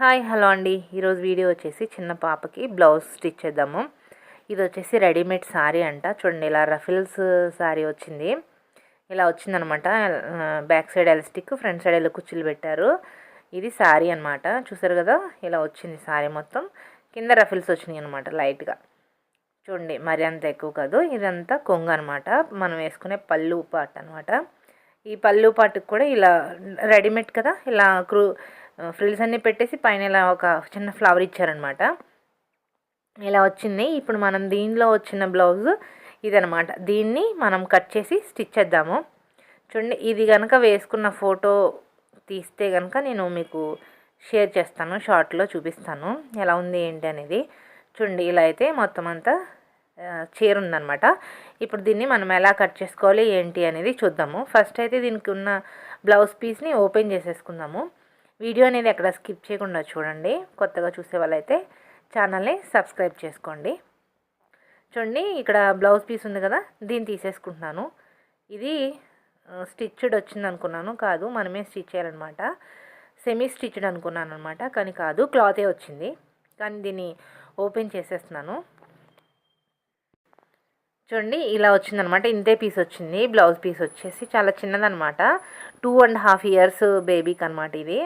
Hi hello అండి. ఈరోజు video వచ్చేసి చిన్న పాపకి బ్లౌజ్ స్టిచ్ చేద్దాము. ఇది వచ్చేసి రెడీమేడ్ శారీ అంట. చూడండి ఇలా రఫిల్స్ శారీ వచ్చింది. ఇలా వచ్చిందనమాట. Back side elastic front side ఎలా కుచ్చులు పెట్టారు. ఇది శారీ అనమాట చూసారు కదా ఇలా వచ్చింది శారీ మొత్తం. కింద రఫిల్స్ వచ్చినాయి అనమాట లైట్గా. చూడండి మరి అంత ఎక్కువ కాదు. ఇదంతా కొంగ అనమాట మనం వేసుకునే పళ్ళు పాట అనమాట ఈ పళ్ళు పాటుకు కూడా ఇలా రెడీమేడ్ కదా ఇలా క్రూ ఫ్రిల్స్ అన్నీ పెట్టేసి పైన ఇలా ఒక చిన్న ఫ్లవర్ ఇచ్చారనమాట ఇలా వచ్చింది. ఇప్పుడు మనం దీనిలో వచ్చిన బ్లౌజ్ ఇదనమాట దీన్ని మనం కట్ చేసి స్టిచ్ చేద్దాము. చూడండి ఇది కనుక వేసుకున్న ఫోటో తీస్తే కనుక నేను మీకు షేర్ చేస్తాను షార్ట్లో చూపిస్తాను. ఎలా ఉంది ఏంటి అనేది. చూడండి ఇలా అయితే మొత్తం అంతా చీర ఉందనమాట ఇప్పుడు దీన్ని మనం ఎలా కట్ చేసుకోవాలి ఏంటి అనేది చూద్దాము. ఫస్ట్ అయితే దీనికి ఉన్న బ్లౌజ్ పీస్ని ఓపెన్ చేసేసుకుందాము. వీడియో అనేది ఎక్కడ స్కిప్ చేయకుండా చూడండి. కొత్తగా చూసే వాళ్ళైతే ఛానల్ని సబ్స్క్రైబ్ చేసుకోండి. చూడండి ఇక్కడ బ్లౌజ్ పీస్ ఉంది కదా దీన్ని తీసేసుకుంటున్నాను. ఇది స్టిచ్డ్ వచ్చింది అనుకున్నాను కాదు మనమే స్టిచ్ చేయాలన్నమాట. సెమీ స్టిచ్డ్ అనుకున్నాను అనమాట కానీ కాదు క్లాతే వచ్చింది. కానీ దీన్ని ఓపెన్ చేసేస్తున్నాను. చూడండి ఇలా వచ్చిందనమాట ఇంతే పీస్ వచ్చింది బ్లౌజ్ పీస్ వచ్చేసి చాలా చిన్నదనమాట టూ అండ్ హాఫ్ ఇయర్స్ బేబీకి అనమాట ఇది.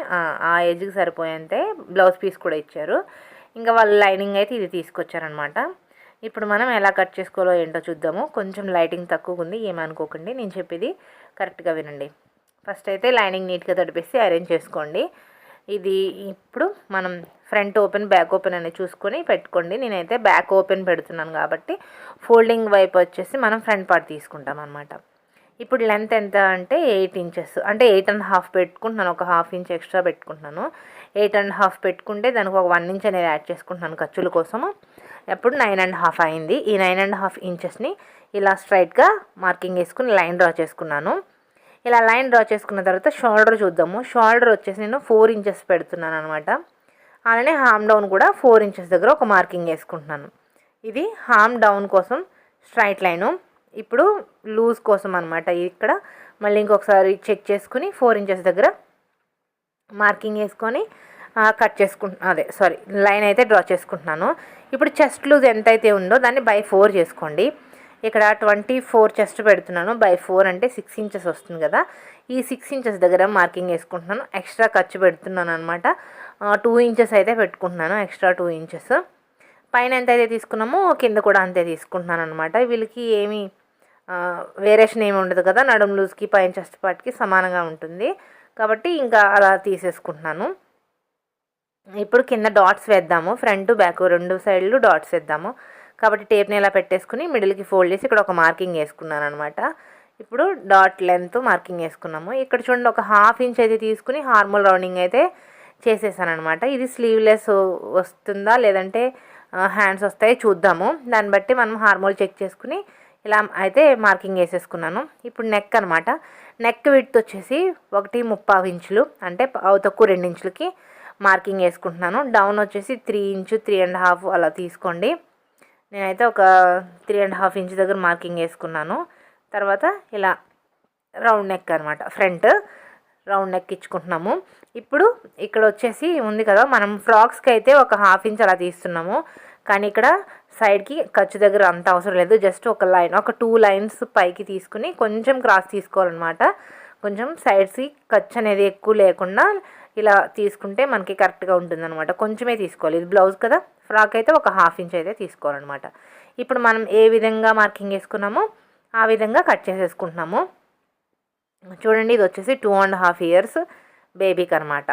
ఆ ఏజ్కి సరిపోయేంతే బ్లౌజ్ పీస్ కూడా ఇచ్చారు. ఇంకా వాళ్ళ లైనింగ్ అయితే ఇది తీసుకొచ్చారనమాట ఇప్పుడు మనం ఎలా కట్ చేసుకోవాలో ఏంటో చూద్దాము. కొంచెం లైటింగ్ తక్కువ ఉంది ఏమనుకోకండి. నేను చెప్పేది కరెక్ట్గా వినండి. ఫస్ట్ అయితే లైనింగ్ నీట్గా తడిపేసి అరేంజ్ చేసుకోండి. ఇది ఇప్పుడు మనం ఫ్రంట్ ఓపెన్ బ్యాక్ ఓపెన్ అని చూసుకొని పెట్టుకోండి. నేనైతే బ్యాక్ ఓపెన్ పెడుతున్నాను కాబట్టి ఫోల్డింగ్ వైపు వచ్చేసి మనం ఫ్రంట్ పార్ట్ తీసుకుంటాం అనమాట ఇప్పుడు లెంత్ ఎంత అంటే ఎయిట్ ఇంచెస్ అంటే ఎయిట్ అండ్ హాఫ్ పెట్టుకుంటున్నాను. ఒక హాఫ్ ఇంచ్ ఎక్స్ట్రా పెట్టుకుంటున్నాను. ఎయిట్ అండ్ హాఫ్ పెట్టుకుంటే దానికి ఒక వన్ ఇంచ్ అనేది యాడ్ చేసుకుంటున్నాను ఖర్చుల కోసము. ఎప్పుడు నైన్ అండ్ హాఫ్ అయింది. ఈ నైన్ అండ్ హాఫ్ ఇంచెస్ని ఇలా స్ట్రైట్గా మార్కింగ్ వేసుకుని లైన్ డ్రా చేసుకున్నాను. ఇలా లైన్ డ్రా చేసుకున్న తర్వాత షోల్డర్ చూద్దాము. షోల్డర్ వచ్చేసి నేను ఫోర్ ఇంచెస్ పెడుతున్నాను అనమాట అలానే హామ్ డౌన్ కూడా ఫోర్ ఇంచెస్ దగ్గర ఒక మార్కింగ్ వేసుకుంటున్నాను. ఇది హామ్ డౌన్ కోసం స్ట్రైట్ లైను ఇప్పుడు లూజ్ కోసం అనమాట ఇక్కడ. మళ్ళీ ఇంకొకసారి చెక్ చేసుకుని ఫోర్ ఇంచెస్ దగ్గర మార్కింగ్ వేసుకొని కట్ చేసుకుంటున్నా అదే సారీ లైన్ అయితే డ్రా చేసుకుంటున్నాను. ఇప్పుడు చెస్ట్ లూజ్ ఎంత అయితే ఉందో దాన్ని బై ఫోర్ చేసుకోండి. ఇక్కడ ట్వంటీ ఫోర్ చెస్ట్ పెడుతున్నాను. బై ఫోర్ అంటే సిక్స్ ఇంచెస్ వస్తుంది కదా. ఈ సిక్స్ ఇంచెస్ దగ్గర మార్కింగ్ వేసుకుంటున్నాను. ఎక్స్ట్రా ఖర్చు పెడుతున్నాను అనమాట టూ ఇంచెస్ అయితే పెట్టుకుంటున్నాను ఎక్స్ట్రా టూ ఇంచెస్. పైన ఎంత అయితే తీసుకున్నామో కింద కూడా అంతే తీసుకుంటున్నాను అనమాట వీళ్ళకి ఏమీ వేరియేషన్ ఏమి ఉండదు కదా నడుము లూజ్కి పైన చెస్ట్ పార్ట్కి సమానంగా ఉంటుంది. కాబట్టి ఇంకా అలా తీసేసుకుంటున్నాను. ఇప్పుడు కింద డాట్స్ వేద్దాము. ఫ్రంట్ బ్యాక్ రెండు సైడ్లు డాట్స్ వేద్దాము. కాబట్టి టేప్ని ఇలా పెట్టేసుకుని మిడిల్కి ఫోల్డ్ చేసి ఇక్కడ ఒక మార్కింగ్ వేసుకున్నాను అనమాట ఇప్పుడు డాట్ లెంత్ మార్కింగ్ వేసుకున్నాము. ఇక్కడ చూడండి ఒక హాఫ్ ఇంచ్ అయితే తీసుకుని హార్మోల్ రౌండింగ్ అయితే చేసేసాను అనమాట ఇది స్లీవ్లెస్ వస్తుందా లేదంటే హ్యాండ్స్ వస్తాయి చూద్దాము. దాన్ని బట్టి మనం హార్మోల్ చెక్ చేసుకుని ఇలా అయితే మార్కింగ్ వేసేసుకున్నాను. ఇప్పుడు నెక్ అనమాట నెక్ విడ్త్ వచ్చేసి ఒకటి ముప్పావు ఇంచులు అంటే తక్కువ రెండు ఇంచులకి మార్కింగ్ వేసుకుంటున్నాను. డౌన్ వచ్చేసి three inch three and half అలా తీసుకోండి. నేనైతే ఒక త్రీ అండ్ హాఫ్ ఇంచ్ దగ్గర మార్కింగ్ వేసుకున్నాను. తర్వాత ఇలా రౌండ్ నెక్ అనమాట ఫ్రంట్ రౌండ్ నెక్ ఇచ్చుకుంటున్నాము. ఇప్పుడు ఇక్కడ వచ్చేసి ఉంది కదా మనం ఫ్రాక్స్కి అయితే ఒక హాఫ్ ఇంచ్ అలా తీస్తున్నాము. కానీ ఇక్కడ సైడ్కి ఖర్చు దగ్గర అంత అవసరం లేదు. జస్ట్ ఒక లైన్ ఒక టూ లైన్స్ పైకి తీసుకుని కొంచెం క్రాస్ తీసుకోవాలన్నమాట. కొంచెం సైడ్స్కి ఖర్చు అనేది ఎక్కువ లేకుండా ఇలా తీసుకుంటే మనకి కరెక్ట్గా ఉంటుందన్నమాట. కొంచెమే తీసుకోవాలి. ఇది బ్లౌజ్ కదా ఫ్రాక్ అయితే ఒక హాఫ్ ఇంచ్ అయితే తీసుకోవాలన్నమాట. ఇప్పుడు మనం ఏ విధంగా మార్కింగ్ వేసుకున్నామో ఆ విధంగా కట్ చేసేసుకుంటున్నాము. చూడండి ఇది వచ్చేసి టూ అండ్ హాఫ్ ఇయర్స్ బేబీకి అనమాట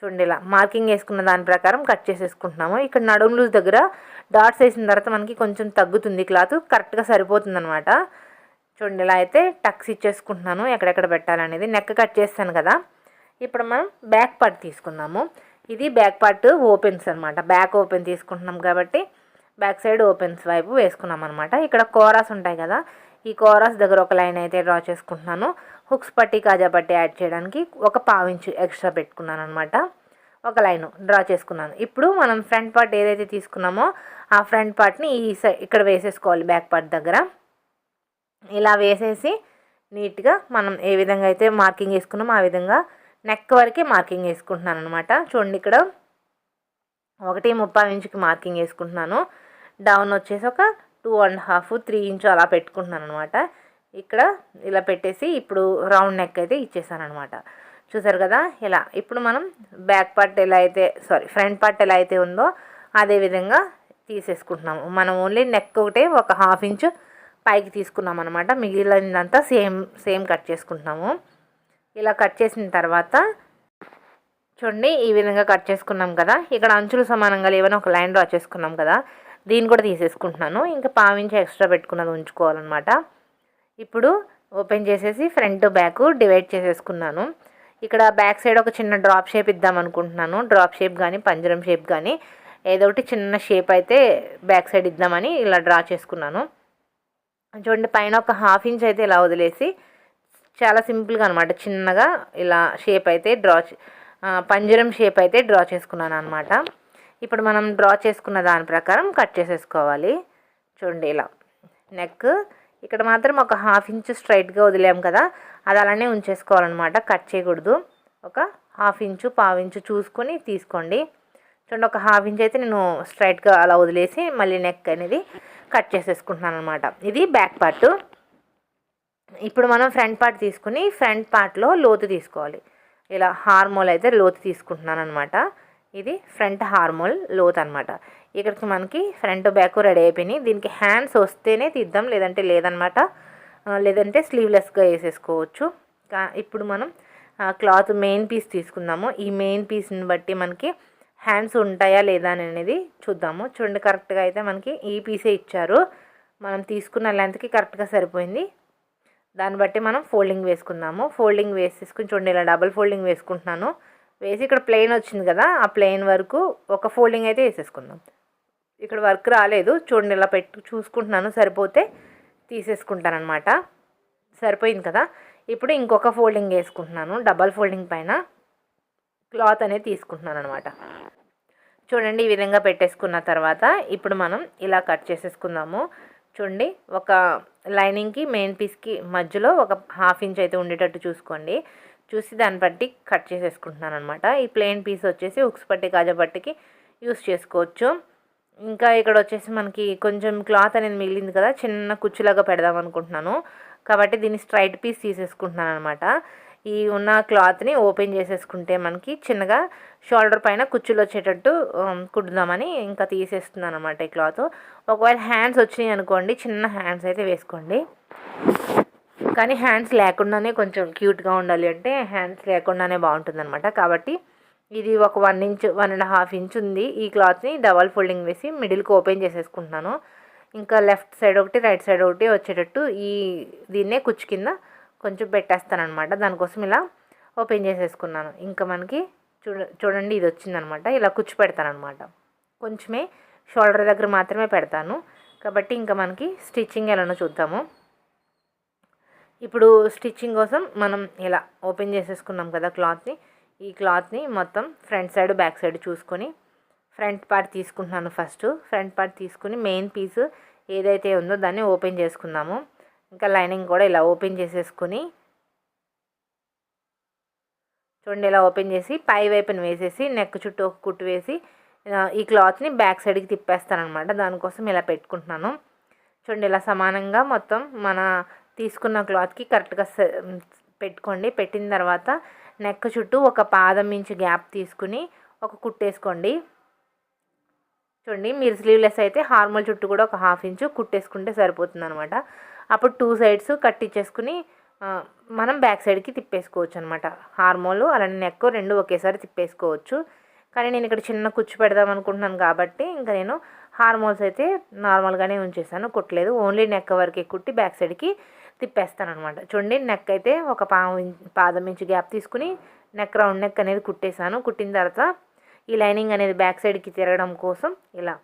చూడండి ఇలా మార్కింగ్ వేసుకున్న దాని ప్రకారం కట్ చేసేసుకుంటున్నాము. ఇక్కడ నడుము లూజ్ దగ్గర డాట్స్ వేసిన తర్వాత మనకి కొంచెం తగ్గుతుంది క్లాత్ కరెక్ట్గా సరిపోతుంది అనమాట చూడండి ఇలా అయితే టక్స్ ఇచ్చేసుకుంటున్నాను ఎక్కడెక్కడ పెట్టాలనేది. నెక్ కట్ చేస్తాను కదా. ఇప్పుడు మనం బ్యాక్ పార్ట్ తీసుకుందాము. ఇది బ్యాక్ పార్ట్ ఓపెన్స్ అనమాట బ్యాక్ ఓపెన్ తీసుకుంటున్నాం కాబట్టి బ్యాక్ సైడ్ ఓపెన్స్ వైపు వేసుకున్నాం అనమాట ఇక్కడ కోరాస్ ఉంటాయి కదా. ఈ కోరాస్ దగ్గర ఒక లైన్ అయితే డ్రా చేసుకుంటున్నాను. హుక్స్ పట్టి కాజా పట్టి యాడ్ చేయడానికి ఒక పావించు ఎక్స్ట్రా పెట్టుకున్నాను అనమాట ఒక లైన్ డ్రా చేసుకున్నాను. ఇప్పుడు మనం ఫ్రంట్ పార్ట్ ఏదైతే తీసుకున్నామో ఆ ఫ్రంట్ పార్ట్ని ఈ ఇక్కడ వేసేసుకోవాలి బ్యాక్ పార్ట్ దగ్గర. ఇలా వేసేసి నీట్గా మనం ఏ విధంగా అయితే మార్కింగ్ వేసుకున్నామో ఆ విధంగా నెక్ వరకే మార్కింగ్ వేసుకుంటున్నాను అనమాట చూడండి ఇక్కడ ఒకటి ముప్పై ఇంచుకి మార్కింగ్ వేసుకుంటున్నాను. డౌన్ వచ్చేసి ఒక two and half three inch అలా పెట్టుకుంటున్నాను అనమాట ఇక్కడ ఇలా పెట్టేసి ఇప్పుడు రౌండ్ నెక్ అయితే ఇచ్చేసాను అనమాట చూసారు కదా? ఇలా. ఇప్పుడు మనం బ్యాక్ పార్ట్ ఎలా అయితే సారీ ఫ్రంట్ పార్ట్ ఎలా అయితే ఉందో అదే విధంగా తీసేసుకుంటున్నాము. మనం ఓన్లీ నెక్ ఒకటే ఒక హాఫ్ ఇంచు పైకి తీసుకున్నాం అనమాట మిగిలినదంతా సేమ్ సేమ్ కట్ చేసుకుంటున్నాము. ఇలా కట్ చేసిన తర్వాత చూడండి ఈ విధంగా కట్ చేసుకున్నాం కదా. ఇక్కడ అంచులు సమానంగా లేవని ఒక లైన్ డ్రా చేసుకున్నాం కదా. దీన్ని కూడా తీసేసుకుంటున్నాను. ఇంకా పావించి ఎక్స్ట్రా పెట్టుకున్నది ఉంచుకోవాలన్నమాట. ఇప్పుడు ఓపెన్ చేసేసి ఫ్రంట్ బ్యాక్ డివైడ్ చేసేసుకున్నాను. ఇక్కడ బ్యాక్ సైడ్ ఒక చిన్న డ్రాప్ షేప్ ఇద్దాం అనుకుంటున్నాను. డ్రాప్ షేప్ కానీ పంజరం షేప్ కానీ ఏదో ఒకటి చిన్న షేప్ అయితే బ్యాక్ సైడ్ ఇద్దామని ఇలా డ్రా చేసుకున్నాను. చూడండి పైన ఒక హాఫ్ ఇంచ్ అయితే ఇలా వదిలేసి చాలా సింపుల్గా అనమాట చిన్నగా ఇలా షేప్ అయితే డ్రా పంజరం షేప్ అయితే డ్రా చేసుకున్నాను అనమాట ఇప్పుడు మనం డ్రా చేసుకున్న దాని ప్రకారం కట్ చేసేసుకోవాలి. చూడండి ఇలా. నెక్ ఇక్కడ మాత్రం ఒక హాఫ్ ఇంచ్ స్ట్రైట్గా వదిలేము కదా అది అలానే ఉంచేసుకోవాలన్నమాట. కట్ చేయకూడదు. ఒక హాఫ్ ఇంచు పావు ఇంచు చూసుకొని తీసుకోండి. చూడండి ఒక హాఫ్ ఇంచ్ అయితే నేను స్ట్రైట్గా అలా వదిలేసి మళ్ళీ నెక్ అనేది కట్ చేసేసుకుంటున్నాను అనమాట ఇది బ్యాక్ పార్ట్ ఇప్పుడు మనం ఫ్రంట్ పార్ట్ తీసుకుని ఫ్రంట్ పార్ట్లో లోతు తీసుకోవాలి. ఇలా హార్మోల్ అయితే లోతు తీసుకుంటున్నాను అనమాట ఇది ఫ్రంట్ హార్మోల్ లోత్ అనమాట ఇక్కడికి మనకి ఫ్రంట్ బ్యాక్ రెడీ అయిపోయినాయి. దీనికి హ్యాండ్స్ వస్తేనే తీద్దాం లేదంటే లేదనమాట. లేదంటే స్లీవ్లెస్గా వేసేసుకోవచ్చు. ఇప్పుడు మనం క్లాత్ మెయిన్ పీస్ తీసుకుందాము. ఈ మెయిన్ పీస్ని బట్టి మనకి హ్యాండ్స్ ఉంటాయా లేదా అనేది చూద్దాము. చూడండి కరెక్ట్గా అయితే మనకి ఈ పీసే ఇచ్చారు. మనం తీసుకున్న లెంత్కి కరెక్ట్గా సరిపోయింది. దాన్ని బట్టి మనం ఫోల్డింగ్ వేసుకుందాము. ఫోల్డింగ్ వేసేసుకుని చూడండి ఇలా డబుల్ ఫోల్డింగ్ వేసుకుంటున్నాను. వేసి ఇక్కడ ప్లెయిన్ వచ్చింది కదా ఆ ప్లెయిన్ వరకు ఒక ఫోల్డింగ్ అయితే వేసేసుకుందాం. ఇక్కడ వర్క్ రాలేదు. చూడండి ఇలా పెట్టు చూసుకుంటున్నాను. సరిపోతే తీసేసుకుంటానమాట సరిపోయింది కదా? ఇప్పుడు ఇంకొక ఫోల్డింగ్ వేసుకుంటున్నాను. డబల్ ఫోల్డింగ్ పైన క్లాత్ అనేది తీసుకుంటున్నాను అనమాట చూడండి ఈ విధంగా పెట్టేసుకున్న తర్వాత ఇప్పుడు మనం ఇలా కట్ చేసేసుకుందాము. చూడండి ఒక లైనింగ్కి మెయిన్ పీస్కి మధ్యలో ఒక హాఫ్ ఇంచ్ అయితే ఉండేటట్టు చూసుకోండి. చూసి దాన్ని బట్టి కట్ చేసేసుకుంటున్నాను అనమాట ఈ ప్లెయిన్ పీస్ వచ్చేసి ఉక్స్ పట్టి కాజా పట్టికి యూస్ చేసుకోవచ్చు. ఇంకా ఇక్కడ వచ్చేసి మనకి కొంచెం క్లాత్ అనేది మిగిలింది కదా చిన్న కుచ్చులాగా పెడదాం అనుకుంటున్నాను. కాబట్టి దీన్ని స్ట్రైట్ పీస్ తీసేసుకుంటున్నాను అనమాట ఈ ఉన్న క్లాత్ని ఓపెన్ చేసేసుకుంటే మనకి చిన్నగా షోల్డర్ పైన కుచ్చులు వచ్చేటట్టు కుట్టుదామని ఇంకా తీసేస్తున్నాను అనమాట ఈ క్లాత్. ఒకవేళ హ్యాండ్స్ వచ్చినాయి అనుకోండి చిన్న హ్యాండ్స్ అయితే వేసుకోండి. కానీ హ్యాండ్స్ లేకుండానే కొంచెం క్యూట్గా ఉండాలి అంటే హ్యాండ్స్ లేకుండానే బాగుంటుంది అనమాట కాబట్టి ఇది ఒక one inch one and half inch ఉంది. ఈ క్లాత్ని డబల్ ఫోల్డింగ్ వేసి మిడిల్కి ఓపెన్ చేసేసుకుంటున్నాను. ఇంకా లెఫ్ట్ సైడ్ ఒకటి రైట్ సైడ్ ఒకటి వచ్చేటట్టు ఈ దీన్నే కుచ్చు కింద కొంచెం పెట్టేస్తాను అనమాట దానికోసం ఇలా ఓపెన్ చేసేసుకున్నాను. ఇంకా మనకి చూడ చూడండి ఇది వచ్చిందనమాట ఇలా కుచ్చు పెడతాను అనమాట కొంచెమే షోల్డర్ దగ్గర మాత్రమే పెడతాను. కాబట్టి ఇంకా మనకి స్టిచ్చింగ్ ఎలానో చూద్దాము. ఇప్పుడు స్టిచ్చింగ్ కోసం మనం ఇలా ఓపెన్ చేసేసుకున్నాం కదా క్లాత్ని ఈ క్లాత్ని మొత్తం ఫ్రంట్ సైడ్ బ్యాక్ సైడ్ చూసుకొని ఫ్రంట్ పార్ట్ తీసుకుంటున్నాను ఫస్ట్. ఫ్రంట్ పార్ట్ తీసుకుని మెయిన్ పీస్ ఏదైతే ఉందో దాన్ని ఓపెన్ చేసుకున్నాము ఇంకా లైనింగ్ కూడా ఇలా ఓపెన్ చేసేసుకుని చూడండి ఇలా ఓపెన్ చేసి పై వైపున వేసేసి నెక్ చుట్టూ ఒక కుట్టు వేసి ఈ క్లాత్ని బ్యాక్ సైడ్కి తిప్పేస్తాను అనమాట దానికోసం ఇలా పెట్టుకుంటున్నాను. చూడండి ఇలా సమానంగా మొత్తం మన తీసుకున్న క్లాత్కి కరెక్ట్గా పెట్టుకోండి. పెట్టిన తర్వాత నెక్ చుట్టూ ఒక పాదం ఇంచు గ్యాప్ తీసుకుని ఒక కుట్టేసుకోండి. చూడండి మీరు స్లీవ్లెస్ అయితే హార్మల్ చుట్టూ కూడా ఒక హాఫ్ ఇంచు కుట్టేసుకుంటే సరిపోతుంది అనమాట అప్పుడు టూ సైడ్స్ కట్టించేసుకుని మనం బ్యాక్ సైడ్కి తిప్పేసుకోవచ్చు అనమాట హార్మోలు అలానే నెక్ రెండు ఒకేసారి తిప్పేసుకోవచ్చు. కానీ నేను ఇక్కడ చిన్న కుచ్చు పెడదాం అనుకుంటున్నాను కాబట్టి ఇంకా నేను హార్మోల్స్ అయితే నార్మల్గానే ఉంచేసాను కుట్టలేదు. ఓన్లీ నెక్ వరకే కుట్టి బ్యాక్ సైడ్కి తిప్పేస్తాను అనమాట చూడండి నెక్ అయితే ఒక పాము పాదం ఇంచు గ్యాప్ తీసుకుని నెక్ రౌండ్ నెక్ అనేది కుట్టేశాను. కుట్టిన తర్వాత ఈ లైనింగ్ అనేది బ్యాక్ సైడ్కి తిరగడం కోసం ఇలా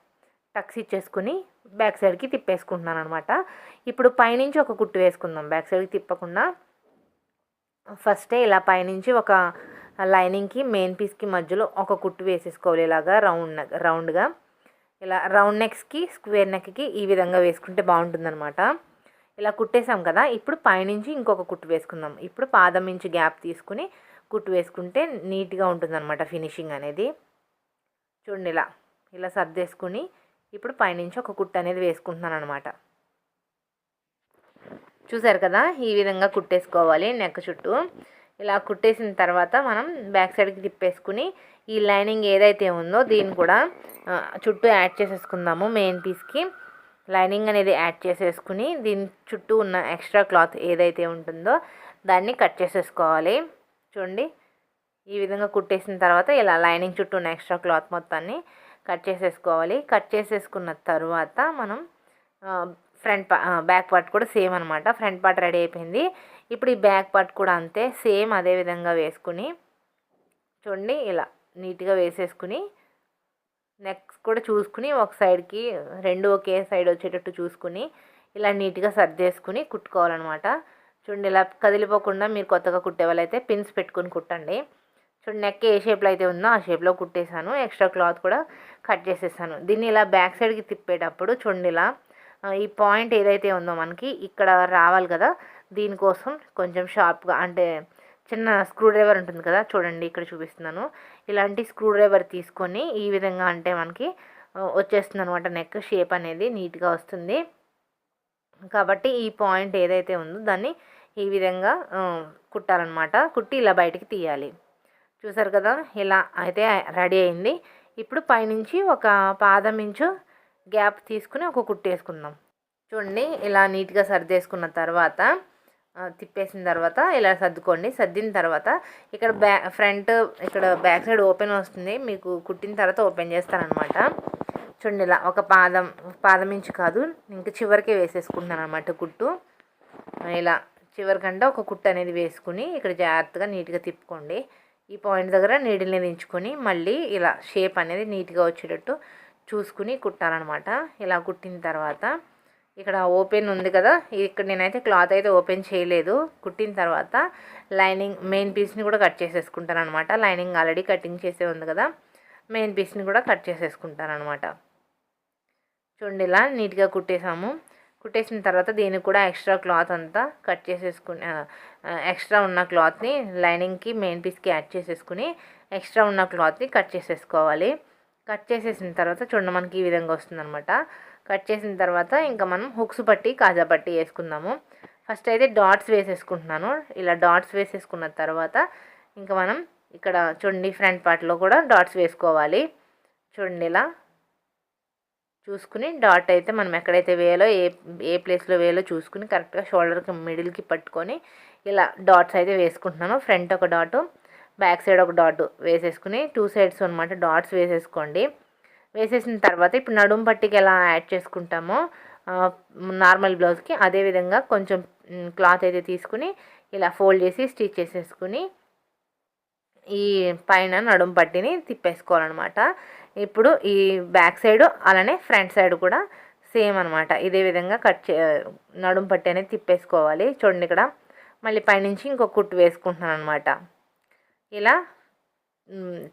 టక్స్ ఇచ్చేసుకుని బ్యాక్ సైడ్కి తిప్పేసుకుంటున్నాను అనమాట ఇప్పుడు పైనుంచి ఒక కుట్టు వేసుకుందాం. బ్యాక్ సైడ్కి తిప్పకుండా ఫస్టే ఇలా పైనుంచి ఒక లైనింగ్కి మెయిన్ పీస్కి మధ్యలో ఒక కుట్టు వేసేసుకోవాలి. ఇలాగా రౌండ్ రౌండ్గా. ఇలా రౌండ్ నెక్స్కి స్క్వేర్ నెక్కి ఈ విధంగా వేసుకుంటే బాగుంటుందన్నమాట. ఇలా కుట్టేసాం కదా ఇప్పుడు పైనుంచి ఇంకొక కుట్టు వేసుకుందాం. ఇప్పుడు పాదం నుంచి గ్యాప్ తీసుకుని కుట్టు వేసుకుంటే నీట్గా ఉంటుందన్నమాట ఫినిషింగ్ అనేది. చూడండి ఇలా ఇలా సర్దేసుకుని ఇప్పుడు పైనుంచి ఒక కుట్టు అనేది వేసుకుంటున్నాను అనమాట చూసారు కదా ఈ విధంగా కుట్టేసుకోవాలి నెక్ చుట్టూ. ఇలా కుట్టేసిన తర్వాత మనం బ్యాక్ సైడ్కి తిప్పేసుకుని ఈ లైనింగ్ ఏదైతే ఉందో దీన్ని కూడా చుట్టూ యాడ్ చేసేసుకుందాము మెయిన్ పీస్కి. లైనింగ్ అనేది యాడ్ చేసేసుకుని దీని చుట్టూ ఉన్న ఎక్స్ట్రా క్లాత్ ఏదైతే ఉంటుందో దాన్ని కట్ చేసేసుకోవాలి. చూడండి ఈ విధంగా కుట్టేసిన తర్వాత ఇలా లైనింగ్ చుట్టూ ఉన్న ఎక్స్ట్రా క్లాత్ మొత్తాన్ని కట్ చేసేసుకోవాలి. కట్ చేసేసుకున్న తర్వాత మనం ఫ్రంట్ బ్యాక్ పార్ట్ కూడా సేమ్ అనమాట ఫ్రంట్ పార్ట్ రెడీ అయిపోయింది. ఇప్పుడు ఈ బ్యాక్ పార్ట్ కూడా అంతే సేమ్ అదే విధంగా వేసుకుని చూడండి ఇలా నీట్గా వేసేసుకుని నెక్స్ కూడా చూసుకుని ఒక సైడ్కి రెండు ఒకే సైడ్ వచ్చేటట్టు చూసుకుని ఇలా నీట్గా సర్దేసుకుని కుట్టుకోవాలన్నమాట. చూడండి ఇలా కదిలిపోకుండా మీరు కొత్తగా కుట్టేవాళ్ళైతే పిన్స్ పెట్టుకుని కుట్టండి. చూడండి నెక్ ఏ షేప్లో అయితే ఉందో ఆ షేప్లో కుట్టేశాను. ఎక్స్ట్రా క్లాత్ కూడా కట్ చేసేసాను. దీన్ని ఇలా బ్యాక్ సైడ్కి తిప్పేటప్పుడు చూడండి ఇలా ఈ పాయింట్ ఏదైతే ఉందో మనకి ఇక్కడ రావాలి కదా దీనికోసం కొంచెం షార్ప్గా అంటే చిన్న స్క్రూ డ్రైవర్ ఉంటుంది కదా చూడండి ఇక్కడ చూపిస్తున్నాను. ఇలాంటి స్క్రూ డ్రైవర్ తీసుకొని ఈ విధంగా అంటే మనకి వచ్చేస్తుంది అనమాట నెక్ షేప్ అనేది నీట్గా వస్తుంది. కాబట్టి ఈ పాయింట్ ఏదైతే ఉందో దాన్ని ఈ విధంగా కుట్టాలన్నమాట. కుట్టి ఇలా బయటికి తీయాలి. చూసారు కదా ఇలా అయితే రెడీ అయింది. ఇప్పుడు పైనుంచి ఒక పాదం ఇంచు గ్యాప్ తీసుకుని ఒక కుట్టేసుకుందాం. చూడండి ఇలా నీట్గా సర్దేసుకున్న తర్వాత తిప్పేసిన తర్వాత ఇలా సర్దుకోండి. సర్దిన తర్వాత ఇక్కడ బ్యా ఫ్రంట్ ఇక్కడ బ్యాక్ సైడ్ ఓపెన్ వస్తుంది. మీకు కుట్టిన తర్వాత ఓపెన్ చేస్తానమాట చూడండి ఇలా ఒక పాదం పాదం ఇంచు కాదు ఇంకా చివరికే వేసేసుకుంటున్నాను అనమాట కుట్టు. ఇలా చివరికంటే ఒక కుట్టు అనేది వేసుకుని ఇక్కడ జాగ్రత్తగా నీట్గా తిప్పుకోండి. ఈ పాయింట్ దగ్గర నీడిల్ని దించుకొని మళ్ళీ ఇలా షేప్ అనేది నీట్గా వచ్చేటట్టు చూసుకుని కుట్టాలన్నమాట. ఇలా కుట్టిన తర్వాత ఇక్కడ ఓపెన్ ఉంది కదా. ఇక్కడ నేనైతే క్లాత్ అయితే ఓపెన్ చేయలేదు. కుట్టిన తర్వాత లైనింగ్ మెయిన్ పీస్ని కూడా కట్ చేసేసుకుంటాను అనమాట లైనింగ్ ఆల్రెడీ కటింగ్ చేసే ఉంది కదా. మెయిన్ పీస్ని కూడా కట్ చేసేసుకుంటాను అనమాట చూడండి ఇలా నీట్గా కుట్టేసాము కుట్టేసిన తర్వాత దీనికి కూడా ఎక్స్ట్రా క్లాత్ అంతా కట్ చేసేసుకుని ఎక్స్ట్రా ఉన్న క్లాత్ని లైనింగ్కి మెయిన్ పీస్కి యాడ్ చేసేసుకుని ఎక్స్ట్రా ఉన్న క్లాత్ని కట్ చేసేసుకోవాలి. కట్ చేసేసిన తర్వాత చూడండి మనకి ఈ విధంగా వస్తుందన్నమాట. కట్ చేసిన తర్వాత ఇంకా మనం హుక్స్ పట్టి కాజా పట్టి వేసుకుందాము. ఫస్ట్ అయితే డాట్స్ వేసేసుకుంటున్నాను. ఇలా డాట్స్ వేసేసుకున్న తర్వాత ఇంకా మనం ఇక్కడ చూడండి ఫ్రంట్ పార్ట్లో కూడా డాట్స్ వేసుకోవాలి. చూడండి ఇలా చూసుకుని డాట్ అయితే మనం ఎక్కడైతే వేయాలో ఏ ఏ ప్లేస్లో వేయాలో చూసుకుని కరెక్ట్గా షోల్డర్కి మిడిల్కి పట్టుకొని ఇలా డాట్స్ అయితే వేసుకుంటున్నాను. ఫ్రంట్ ఒక డాటు బ్యాక్ సైడ్ ఒక డాట్ వేసేసుకుని టూ సైడ్స్ అనమాట డాట్స్ వేసేసుకోండి. వేసేసిన తర్వాత ఇప్పుడు నడుము పట్టికి ఎలా యాడ్ చేసుకుంటామో నార్మల్ బ్లౌజ్కి అదే విధంగా కొంచెం క్లాత్ అయితే తీసుకుని ఇలా ఫోల్డ్ చేసి స్టిచ్ చేసేసుకుని ఈ పైన నడుము పట్టిని తిప్పేసుకోవాలన్నమాట. ఇప్పుడు ఈ బ్యాక్ సైడ్ అలానే ఫ్రంట్ సైడ్ కూడా సేమ్ అనమాట ఇదే విధంగా కట్ చే నడుము పట్టి అనేది తిప్పేసుకోవాలి. చూడండి ఇక్కడ మళ్ళీ పైనుంచి ఇంకొక కుట్టు వేసుకుంటున్నాను అనమాట ఇలా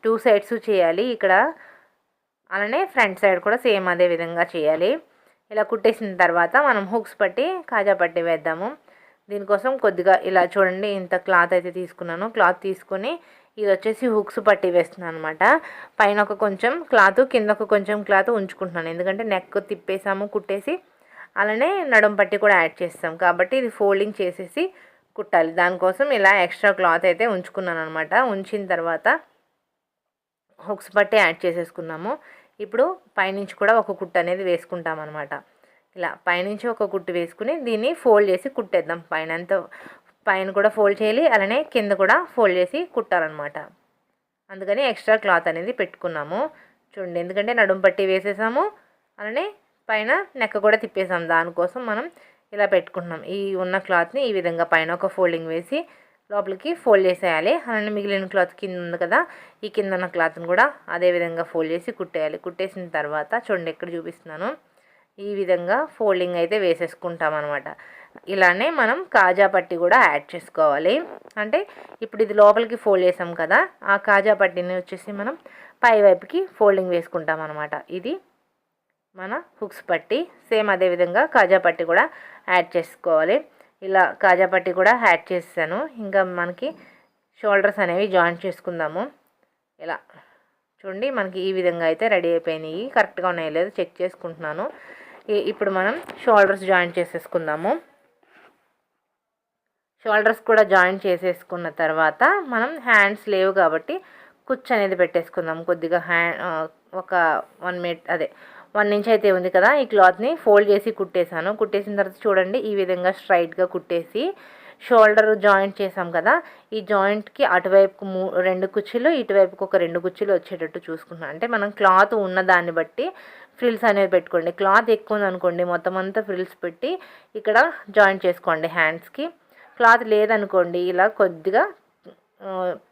టూ సైడ్స్ చేయాలి. ఇక్కడ అలానే ఫ్రంట్ సైడ్ కూడా సేమ్ అదే విధంగా చేయాలి. ఇలా కుట్టేసిన తర్వాత మనం హుక్స్ పట్టి కాజా పట్టి వేద్దాము. దీనికోసం కొద్దిగా ఇలా చూడండి ఇంత క్లాత్ అయితే తీసుకున్నాను. క్లాత్ తీసుకొని ఇది వచ్చేసి హుక్స్ పట్టి వేస్తున్నాను అనమాట పైన ఒక కొంచెం క్లాత్ కింద ఒక కొంచెం క్లాత్ ఉంచుకుంటున్నాను. ఎందుకంటే నెక్ తిప్పేసాము కుట్టేసి. అలానే నడుం పట్టి కూడా యాడ్ చేస్తాం. కాబట్టి ఇది ఫోల్డింగ్ చేసేసి కుట్టాలి. దానికోసం ఇలా ఎక్స్ట్రా క్లాత్ అయితే ఉంచుకున్నాను అనమాట ఉంచిన తర్వాత హుక్స్ పట్టి యాడ్ చేసేసుకున్నాము. ఇప్పుడు పైనుంచి కూడా ఒక కుట్టు అనేది వేసుకుంటాం అనమాట ఇలా పైనుంచి ఒక కుట్టు వేసుకుని దీన్ని ఫోల్డ్ చేసి కుట్టేద్దాం. పైన అంతా పైన కూడా ఫోల్డ్ చేయాలి అలానే కింద కూడా ఫోల్డ్ చేసి కుట్టాలన్నమాట. అందుకని ఎక్స్ట్రా క్లాత్ అనేది పెట్టుకున్నాము. చూడండి ఎందుకంటే నడుము పట్టి వేసేసాము అలానే పైన నెక్క కూడా తిప్పేసాం. దానికోసం మనం ఇలా పెట్టుకుంటున్నాం. ఈ ఉన్న క్లాత్ని ఈ విధంగా పైన ఒక ఫోల్డింగ్ వేసి లోపలికి ఫోల్డ్ చేసేయాలి. అలానే మిగిలిన క్లాత్ కింద ఉంది కదా ఈ కింద ఉన్న క్లాత్ని కూడా అదే విధంగా ఫోల్డ్ చేసి కుట్టేయాలి. కుట్టేసిన తర్వాత చూడండి ఎక్కడ చూపిస్తున్నాను. ఈ విధంగా ఫోల్డింగ్ అయితే వేసేసుకుంటాం అనమాట ఇలానే మనం కాజా పట్టి కూడా యాడ్ చేసుకోవాలి. అంటే ఇప్పుడు ఇది లోపలికి ఫోల్డ్ చేసాం కదా ఆ కాజా పట్టిని వచ్చేసి మనం పై వైపుకి ఫోల్డింగ్ వేసుకుంటాం అనమాట ఇది మన హుక్స్ పట్టి సేమ్ అదే విధంగా కాజా పట్టి కూడా యాడ్ చేసుకోవాలి. ఇలా కాజా పట్టి కూడా యాడ్ చేసాను ఇంకా మనకి షోల్డర్స్ అనేవి జాయిన్ చేసుకుందాము. ఇలా చూడండి మనకి ఈ విధంగా అయితే రెడీ అయిపోయినాయి. కరెక్ట్గా ఉన్నాయో లేదో చెక్ చేసుకుంటున్నాను. ఇప్పుడు మనం షోల్డర్స్ జాయిన్ చేసేసుకుందాము. షోల్డర్స్ కూడా జాయిన్ చేసేసుకున్న తర్వాత మనం హ్యాండ్స్ లేవు కాబట్టి కుచ్చు అనేది పెట్టేసుకుందాం. కొద్దిగా హ్యాండ్ ఒక వన్ మినిట్ అదే వన్ ఇంచ్ అయితే ఉంది కదా ఈ క్లాత్ని ఫోల్డ్ చేసి కుట్టేశాను. కుట్టేసిన తర్వాత చూడండి ఈ విధంగా స్ట్రైట్గా కుట్టేసి షోల్డర్ జాయింట్ చేసాం కదా. ఈ జాయింట్కి అటువైపుకు మూ రెండు కుచ్చులు ఇటువైపుకు ఒక రెండు కుచ్చులు వచ్చేటట్టు చూసుకుంటున్నాం అంటే మనం క్లాత్ ఉన్న దాన్ని బట్టి ఫ్రిల్స్ అనేవి పెట్టుకోండి. క్లాత్ ఎక్కువ ఉందనుకోండి మొత్తం అంతా ఫ్రిల్స్ పెట్టి ఇక్కడ జాయింట్ చేసుకోండి హ్యాండ్స్కి. క్లాత్ లేదనుకోండి ఇలా కొద్దిగా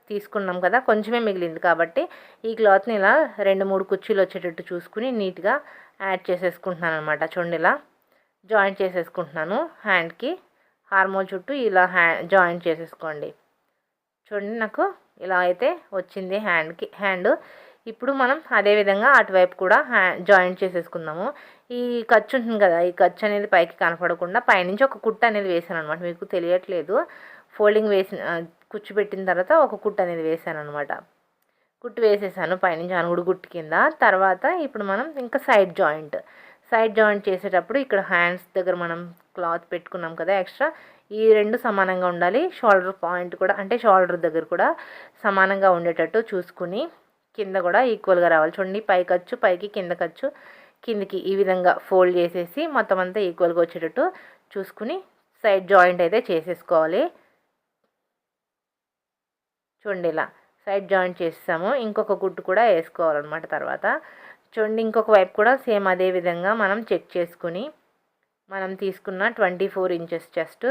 తీసుకున్నాం కదా కొంచెమే మిగిలింది కాబట్టి ఈ క్లాత్ని ఇలా రెండు మూడు కుర్చీలు వచ్చేటట్టు చూసుకుని నీట్గా యాడ్ చేసేసుకుంటున్నాను అనమాట చూడండి ఇలా జాయింట్ చేసేసుకుంటున్నాను హ్యాండ్కి. హార్మోన్ చుట్టూ ఇలా హ్యా జాయింట్ చేసేసుకోండి. చూడండి నాకు ఇలా అయితే వచ్చింది హ్యాండ్కి హ్యాండ్. ఇప్పుడు మనం అదేవిధంగా అటువైపు కూడా హ్యా జాయింట్ చేసేసుకుందాము. ఈ ఖర్చు ఉంటుంది కదా ఈ ఖర్చు అనేది పైకి కనపడకుండా పైనుంచి ఒక కుట్ట అనేది వేసాను అనమాట మీకు తెలియట్లేదు. ఫోల్డింగ్ వేసిన కుచ్చు పెట్టిన తర్వాత ఒక కుట్టు అనేది వేసాను అనమాట కుట్టు వేసేసాను పైనుంచి అనుగుడు గుట్టు కింద. తర్వాత ఇప్పుడు మనం ఇంకా సైడ్ జాయింట్ సైడ్ జాయింట్ చేసేటప్పుడు ఇక్కడ హ్యాండ్స్ దగ్గర మనం క్లాత్ పెట్టుకున్నాం కదా ఎక్స్ట్రా ఈ రెండు సమానంగా ఉండాలి. షోల్డర్ పాయింట్ కూడా అంటే షోల్డర్ దగ్గర కూడా సమానంగా ఉండేటట్టు చూసుకుని కింద కూడా ఈక్వల్గా రావాలి. చూడండి పై ఖర్చు పైకి కింద ఖర్చు కిందికి ఈ విధంగా ఫోల్డ్ చేసేసి మొత్తం అంతా ఈక్వల్గా వచ్చేటట్టు చూసుకుని సైడ్ జాయింట్ అయితే చేసేసుకోవాలి. చూడండి ఇలా సైడ్ జాయింట్ చేస్తాము ఇంకొక గుట్టు కూడా వేసుకోవాలన్నమాట తర్వాత. చూడండి ఇంకొక వైపు కూడా సేమ్ అదే విధంగా మనం చెక్ చేసుకుని మనం తీసుకున్న ట్వంటీ ఫోర్ ఇంచెస్ చెస్ట్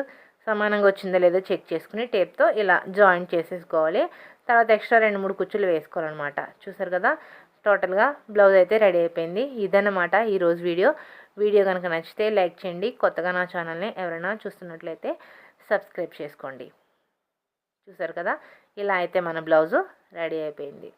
సమానంగా వచ్చిందో లేదో చెక్ చేసుకుని టేప్తో ఇలా జాయింట్ చేసేసుకోవాలి. తర్వాత ఎక్స్ట్రా రెండు మూడు కుచ్చులు వేసుకోవాలన్నమాట. చూసారు కదా? టోటల్గా బ్లౌజ్ అయితే రెడీ అయిపోయింది. ఇదన్నమాట ఈరోజు వీడియో. వీడియో కనుక నచ్చితే లైక్ చేయండి. కొత్తగా నా ఛానల్ని ఎవరైనా చూస్తున్నట్లయితే సబ్స్క్రైబ్ చేసుకోండి. చూసారు కదా? ఇలా అయితే మన బ్లౌజు రెడీ అయిపోయింది.